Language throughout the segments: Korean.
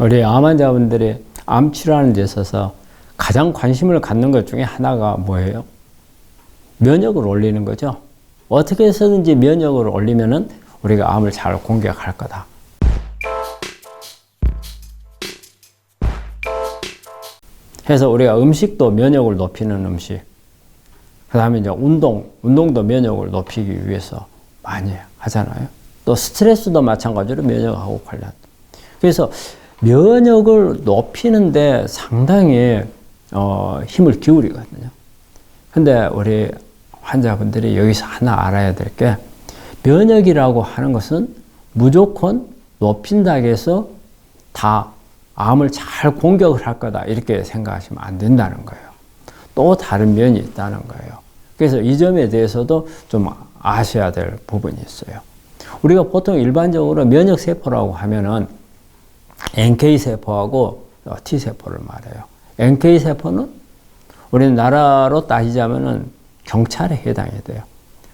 우리 암 환자분들이 암 치료하는 데 있어서 가장 관심을 갖는 것 중에 하나가 뭐예요? 면역을 올리는 거죠. 어떻게 해서든지 면역을 올리면은 우리가 암을 잘 공격할 거다. 해서 우리가 음식도 면역을 높이는 음식. 그 다음에 이제 운동, 운동도 면역을 높이기 위해서 많이 하잖아요. 또 스트레스도 마찬가지로 면역하고 관련. 그래서 면역을 높이는데 상당히 어, 힘을 기울이거든요. 근데 우리 환자분들이 여기서 하나 알아야 될 게 면역이라고 하는 것은 무조건 높인다 해서 다 암을 잘 공격을 할 거다 이렇게 생각하시면 안 된다는 거예요. 또 다른 면이 있다는 거예요. 그래서 이 점에 대해서도 좀 아셔야 될 부분이 있어요. 우리가 보통 일반적으로 면역 세포라고 하면은 NK 세포하고 T 세포를 말해요. NK 세포는 우리나라로 따지자면은 경찰에 해당이 돼요.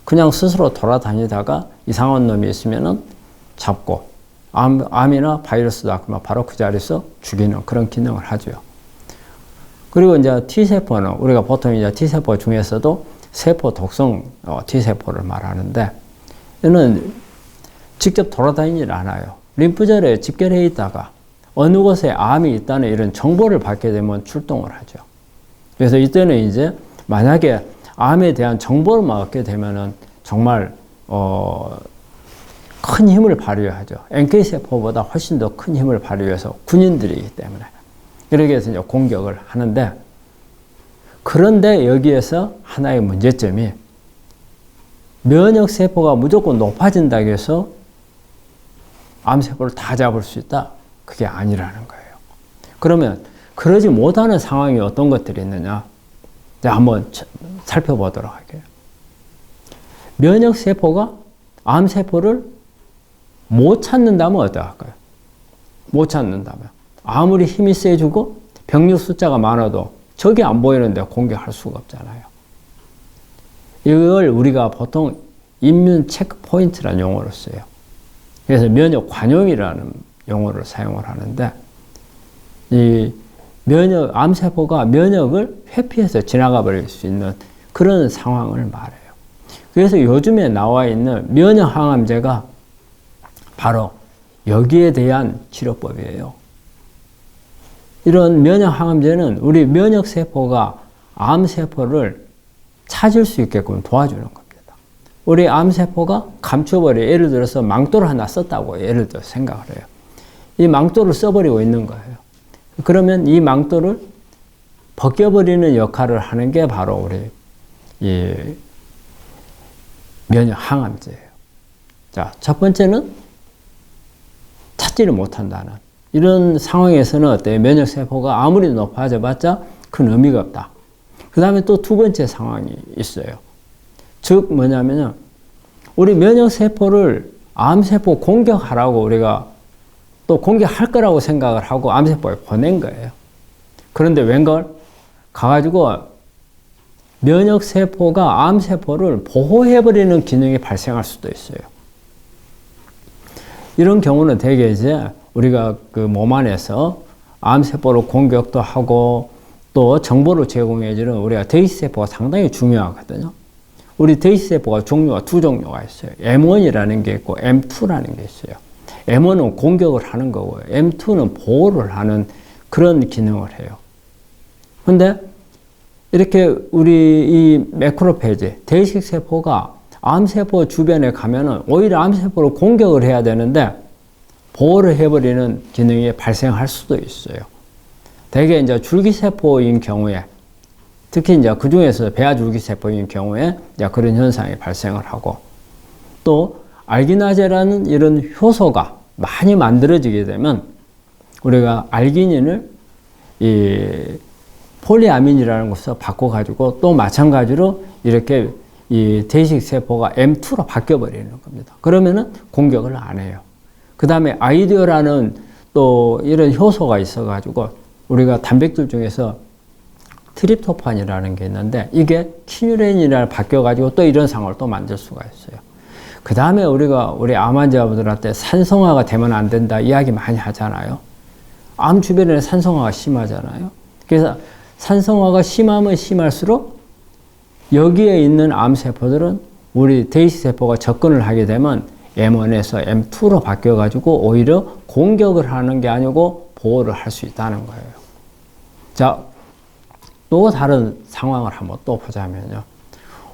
그냥 스스로 돌아다니다가 이상한 놈이 있으면은 잡고 암, 암이나 바이러스다 그러면 바로 그 자리에서 죽이는 그런 기능을 하죠. 그리고 이제 T세포는 우리가 보통 이제 T세포 중에서도 세포 독성 어, T세포를 말하는데 이는 직접 돌아다니질 않아요. 림프절에 집결해 있다가 어느 곳에 암이 있다는 이런 정보를 받게 되면 출동을 하죠. 그래서 이때는 이제 만약에 암에 대한 정보를 얻게 되면은 정말 어, 큰 힘을 발휘하죠. NK 세포보다 훨씬 더 큰 힘을 발휘해서 군인들이기 때문에 그러기 위해서 이제 공격을 하는데 그런데 여기에서 하나의 문제점이 면역 세포가 무조건 높아진다고 해서 암 세포를 다 잡을 수 있다. 그게 아니라는 거예요. 그러면 그러지 못하는 상황이 어떤 것들이 있느냐? 자, 한번 살펴보도록 할게요. 면역 세포가 암 세포를 못 찾는다면 어떡할까요? 못 찾는다면 아무리 힘이 세지고 병력 숫자가 많아도 적이 안 보이는데 공격할 수가 없잖아요. 이걸 우리가 보통 인면 체크 포인트라는 용어를 써요. 그래서 면역 관용이라는 용어를 사용을 하는데 이 면역 암세포가 면역을 회피해서 지나가 버릴 수 있는 그런 상황을 말해요. 그래서 요즘에 나와 있는 면역 항암제가 바로 여기에 대한 치료법이에요. 이런 면역 항암제는 우리 면역 세포가 암 세포를 찾을 수 있게끔 도와주는 겁니다. 우리 암 세포가 감춰버려 예를 들어서 망토를 하나 썼다고 예를 들어 생각을 해요. 이 망토를 써버리고 있는 거예요. 그러면 이 망토를 벗겨버리는 역할을 하는 게 바로 우리 이 면역 항암제예요. 자, 첫 번째는 찾지를 못한다는 이런 상황에서는 어때요? 면역 세포가 아무리 높아져 봤자 큰 의미가 없다. 그 다음에 또 두 번째 상황이 있어요. 즉 뭐냐면요. 우리 면역 세포를 암 세포 공격하라고 우리가 또 공격할 거라고 생각을 하고 암세포에 보낸 거예요. 그런데 웬걸? 가가지고 면역세포가 암세포를 보호해버리는 기능이 발생할 수도 있어요. 이런 경우는 대개 이제 우리가 그 몸 안에서 암세포로 공격도 하고 또 정보를 제공해주는 우리가 데이세포가 상당히 중요하거든요. 우리 데이세포가 종류가 두 종류가 있어요. M1이라는 게 있고 M2라는 게 있어요. M1은 공격을 하는 거고요. M2는 보호를 하는 그런 기능을 해요. 근데 이렇게 우리 이 매크로페이지, 대식 세포가 암세포 주변에 가면은 오히려 암세포를 공격을 해야 되는데 보호를 해버리는 기능이 발생할 수도 있어요. 대개 이제 줄기세포인 경우에 특히 이제 그 중에서 배아줄기세포인 경우에 이제 그런 현상이 발생을 하고 또 알기나제라는 이런 효소가 많이 만들어지게 되면 우리가 알기닌을 이 폴리아민이라는 것을 바꿔가지고 또 마찬가지로 이렇게 이 대식 세포가 M2로 바뀌어 버리는 겁니다. 그러면은 공격을 안 해요. 그 다음에 아이디어라는 또 이런 효소가 있어가지고 우리가 단백질 중에서 트립토판이라는 게 있는데 이게 키뉴렌이라 바뀌어가지고 또 이런 상황을 또 만들 수가 있어요. 그 다음에 우리가 우리 암 환자분들한테 산성화가 되면 안 된다 이야기 많이 하잖아요. 암 주변에 산성화가 심하잖아요. 그래서 산성화가 심하면 심할수록 여기에 있는 암세포들은 우리 데이시 세포가 접근을 하게 되면 M1에서 M2로 바뀌어가지고 오히려 공격을 하는 게 아니고 보호를 할 수 있다는 거예요. 자, 또 다른 상황을 한번 또 보자면요.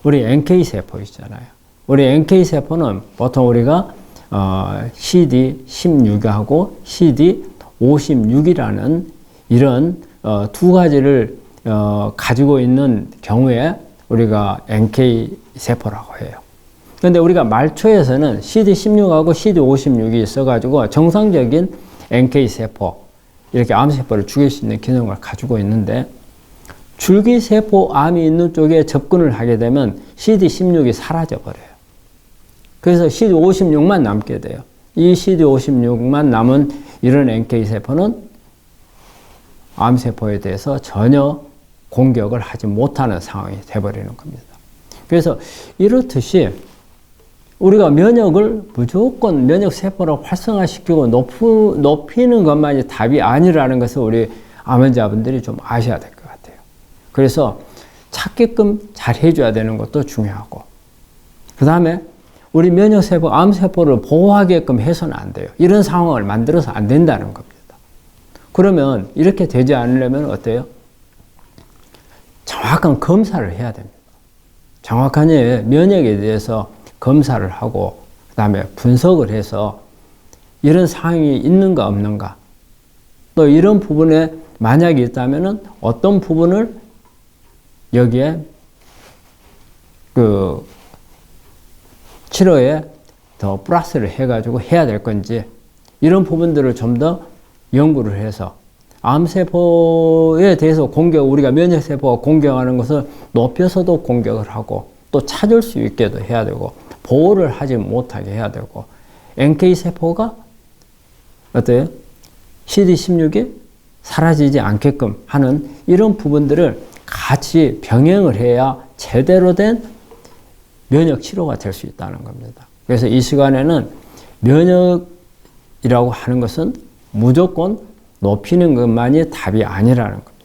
우리 NK 세포 있잖아요. 우리 NK 세포는 보통 우리가 어, CD16하고 CD56이라는 이런 어, 두 가지를 어, 가지고 있는 경우에 우리가 NK 세포라고 해요. 근데 우리가 말초에서는 CD16하고 CD56이 있어가지고 정상적인 NK 세포, 이렇게 암세포를 죽일 수 있는 기능을 가지고 있는데 줄기세포 암이 있는 쪽에 접근을 하게 되면 CD16이 사라져 버려요. 그래서 CD56만 남게 돼요. 이 CD56만 남은 이런 NK세포는 암세포에 대해서 전혀 공격을 하지 못하는 상황이 돼버리는 겁니다. 그래서 이렇듯이 우리가 면역을 무조건 면역세포를 활성화시키고 높이, 높이 는 것만이 답이 아니라는 것을 우리 암 환자분들이 좀 아셔야 될 것 같아요. 그래서 찾게끔 잘 해줘야 되는 것도 중요하고, 그 다음에 우리 면역세포, 암세포를 보호하게끔 해서는 안 돼요. 이런 상황을 만들어서 안 된다는 겁니다. 그러면 이렇게 되지 않으려면 어때요? 정확한 검사를 해야 됩니다. 정확한 면역에 대해서 검사를 하고, 그 다음에 분석을 해서 이런 상황이 있는가 없는가, 또 이런 부분에 만약에 있다면 어떤 부분을 여기에 그 치료에 더 플러스를 해가지고 해야 될 건지 이런 부분들을 좀 더 연구를 해서 암세포에 대해서 공격, 우리가 면역세포가 공격하는 것을 높여서도 공격을 하고 또 찾을 수 있게도 해야 되고 보호를 하지 못하게 해야 되고 NK세포가 어때요? CD16이 사라지지 않게끔 하는 이런 부분들을 같이 병행을 해야 제대로 된 면역 치료가 될 수 있다는 겁니다. 그래서 이 시간에는 면역이라고 하는 것은 무조건 높이는 것만이 답이 아니라는 겁니다.